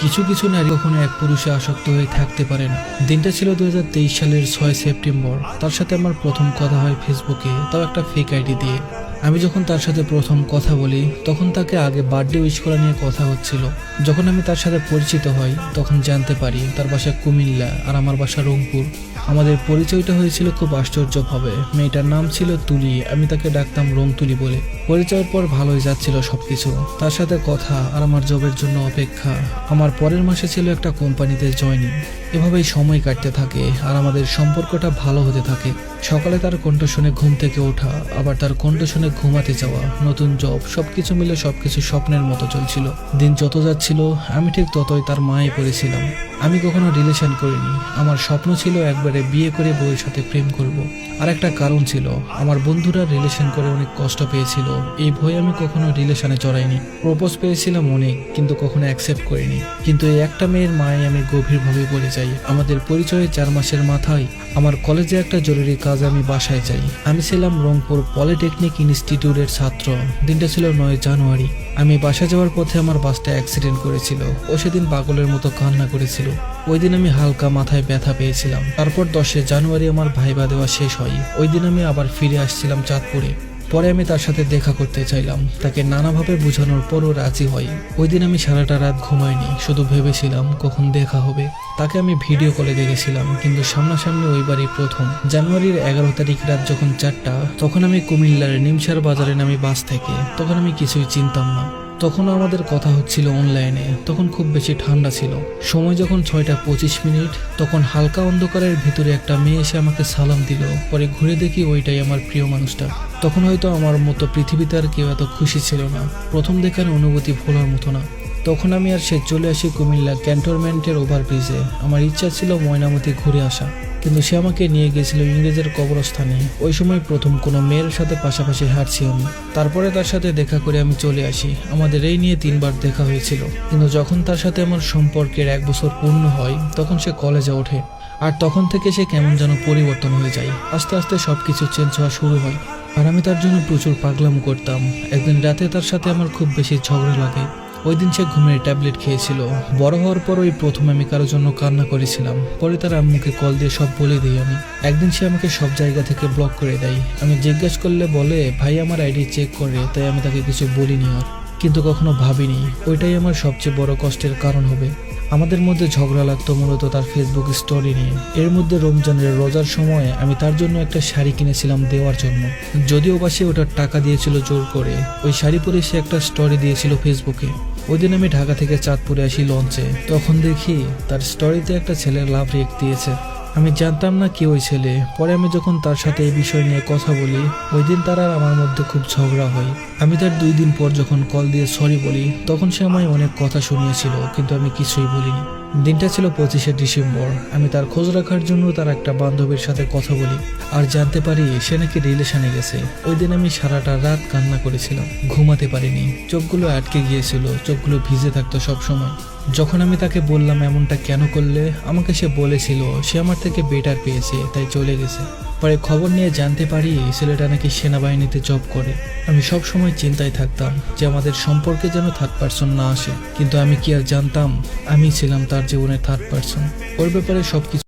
কিছু কিছু নারী কখনো এক পুরুষে আসক্ত হয়ে থাকতে পারেন। দিনটা ছিল দুই হাজার তেইশ সালের ছয় সেপ্টেম্বর। তার সাথে আমার প্রথম কথা হয় ফেসবুকে, তাও একটা ফেক আইডি দিয়ে। আমি যখন তার সাথে প্রথম কথা বলি, তখন তাকে আগে বার্থডে উইশ করা নিয়ে কথা হচ্ছিল। যখন আমি তার সাথে পরিচিত হই, তখন জানতে পারি তার বাসা কুমিল্লা আর আমার বাসা রংপুর। আমাদের পরিচয়টা হয়েছিল খুব আশ্চর্যভাবে। মেয়েটার নাম ছিল তুলি, আমি তাকে ডাকতাম রং তুলি বলে। পরিচয়ের পর ভালোই যাচ্ছিল সবকিছু। তার সাথে কথা আর আমার জবের জন্য অপেক্ষা। আমার পরের মাসে ছিল একটা কোম্পানিতে জয়নিং। এভাবেই সময় কাটতে থাকে আর আমাদের সম্পর্কটা ভালো হতে থাকে। সকালে তার কণ্ঠ শুনে ঘুম থেকে ওঠা, আবার তার কণ্ঠ শুনে ঘুমাতে যাওয়া, নতুন জব সবকিছু মিলে সবকিছু স্বপ্নের মতো চলছিল। দিন যত যাচ্ছিল, আমি ঠিক ততই তার মায়ে পড়েছিলাম। আমি কখনো রিলেশন করিনি। আমার স্বপ্ন ছিল একবারে বিয়ে করে বউয়ের সাথে প্রেম করব। আর একটা কারণ ছিল, আমার বন্ধুরা রিলেশন করে অনেক কষ্ট পেয়েছিল। এই ভয়ে আমি কখনো রিলেশনে জড়াইনি প্রপোজ পেয়েছিলাম অনেক, কিন্তু কখনো অ্যাকসেপ্ট করিনি। কিন্তু এই একটা মেয়ের মায়ে আমি গভীরভাবে পড়ে যাই। আমাদের পরিচয়ে চার মাসের মাথায়, আমার কলেজে একটা জরুরি কাজ আমি বাসায় যাই আমি ছিলাম রংপুর পলিটেকনিক ইনস্টিটিউটের ছাত্র। দিনটা ছিল নয় জানুয়ারি। আমি বাসা যাওয়ার পথে আমার বাসটা অ্যাক্সিডেন্ট করেছিল ও সেদিন পাগলের মতো কান্না করেছিল। ওই দিন আমি হালকা মাথায় ব্যথা পেয়েছিলাম। তারপর দশে জানুয়ারি আমার ভাইবা দেওয়া শেষ হয়। ওই দিন আমি আবার ফিরে আসছিলাম চাঁদপুরে। পরে আমি তার সাথে দেখা করতে চাইলাম। তাকে নানাভাবে বোঝানোর পরও রাজি হয় ওই দিন আমি সারাটা রাত ঘুমাইনি, শুধু ভেবেছিলাম কখন দেখা হবে। তাকে আমি ভিডিও কলে দেখেছিলাম, কিন্তু সামনাসামনি ওই বাড়ি প্রথম। জানুয়ারির এগারো তারিখ রাত যখন চারটা, তখন আমি কুমিল্লার নিমসার বাজারে নামি বাস থেকে। তখন আমি কিছুই চিনতাম না। তখনও আমাদের কথা হচ্ছিল অনলাইনে তখন খুব বেশি ঠান্ডা ছিল। সময় যখন ছয়টা পঁচিশ মিনিট, তখন হালকা অন্ধকারের ভিতরে একটা মেয়ে এসে আমাকে সালাম দিল। পরে ঘুরে দেখি ওইটাই আমার প্রিয় মানুষটা। তখন হয়তো আমার মতো পৃথিবীতে আর কেউ এত খুশি ছিল না। প্রথম দেখার অনুভূতি ভোলার মতো না। তখন আমি আর সে চলে আসি কুমিল্লা ক্যান্টনমেন্টের ওভারব্রিজে আমার ইচ্ছা ছিল ময়নামতি ঘুরে আসা। কিন্তু সে আমাকে নিয়ে গেছিল ইংরেজের কবরস্থানে। ওই সময় প্রথম কোনো মেয়ের সাথে পাশাপাশি হাঁটছি আমি। তারপরে তার সাথে দেখা করে আমি চলে আসি। আমাদের এই নিয়ে তিনবার দেখা হয়েছিল। কিন্তু যখন তার সাথে আমার সম্পর্কের এক বছর পূর্ণ হয়, তখন সে কলেজে ওঠে। আর তখন থেকে সে কেমন যেন পরিবর্তন হয়ে যায়। আস্তে আস্তে সব কিছু চেঞ্জ হওয়া শুরু হয়। আর আমি তার জন্য প্রচুর পাগলাম করতাম। একদিন রাতে তার সাথে আমার খুব বেশি ঝগড়া লাগে। ওই দিন সে ঘুমের ট্যাবলেট খেয়েছিল। বড় হওয়ার পর ওই প্রথম আমি কারোর জন্য কান্না করেছিলাম। পরে তার আম্মুকে কল দিয়ে সব বলে দিই আমি। একদিন সে আমাকে সব জায়গা থেকে ব্লক করে দেয়। আমি জিজ্ঞেস করলে বলে, ভাই, আমার আইডি চেক করে, তাই আমি তাকে কিছু বলিনি আর। কিন্তু কখনো ভাবিনি। ওইটাই আমার সবচেয়ে বড় কষ্টের কারণ হবে। আমাদের মধ্যে ঝগড়া লাগতো মূলত তার ফেসবুক স্টোরি নিয়ে। এর মধ্যে রমজানের রোজার সময় আমি তার জন্য একটা শাড়ি কিনেছিলাম দেওয়ার জন্য। যদিও বা সে ওটার টাকা দিয়েছিল জোর করে। ওই শাড়ি পরে সে একটা স্টোরি দিয়েছিল ফেসবুকে ওই দিন আমি ঢাকা থেকে চাঁদপুরে আসি লঞ্চে। তখন দেখি তার স্টোরিতে একটা ছেলের লাভ রেক দিয়েছে। আমি জানতাম না কি ওই ছেলে। পরে আমি যখন তার সাথে এই বিষয় নিয়ে কথা বলি, ওই দিন তার আর আমার মধ্যে খুব ঝগড়া হয়। আমি তার দুই দিন পর যখন কল দিয়ে সরি বলি, তখন সে আমায় অনেক কথা শুনিয়েছিল, কিন্তু আমি কিছুই বলিনি। দিনটা ছিল পঁচিশে ডিসেম্বর। আমি তার খোঁজ রাখার জন্য তার একটা বান্ধবীর সাথে কথা বলি। আর জানতে পারি সে নাকি রিলেশনে গেছে। ওই দিন আমি সারাটা রাত কান্না করেছিলাম। ঘুমাতে পারিনি। চোখগুলো আটকে গিয়েছিল। চোখগুলো ভিজে থাকতো সব সময় যখন আমি তাকে বললাম এমনটা কেন করলে, আমাকে সে বলেছিল, সে আমার থেকে বেটার পেয়েছে, তাই চলে গেছে। পরে খবর নিয়ে জানতে পারি, ছেলেটা নাকি সেনাবাহিনীতে জব করে। আমি সব সময় চিন্তায় থাকতাম যে আমাদের সম্পর্কে যেন থার্ড পার্সন না আসে। কিন্তু আমি কি আর জানতাম? আমি ছিলাম তার জীবনে থার্ড পার্সন ওর ব্যাপারে সবকিছু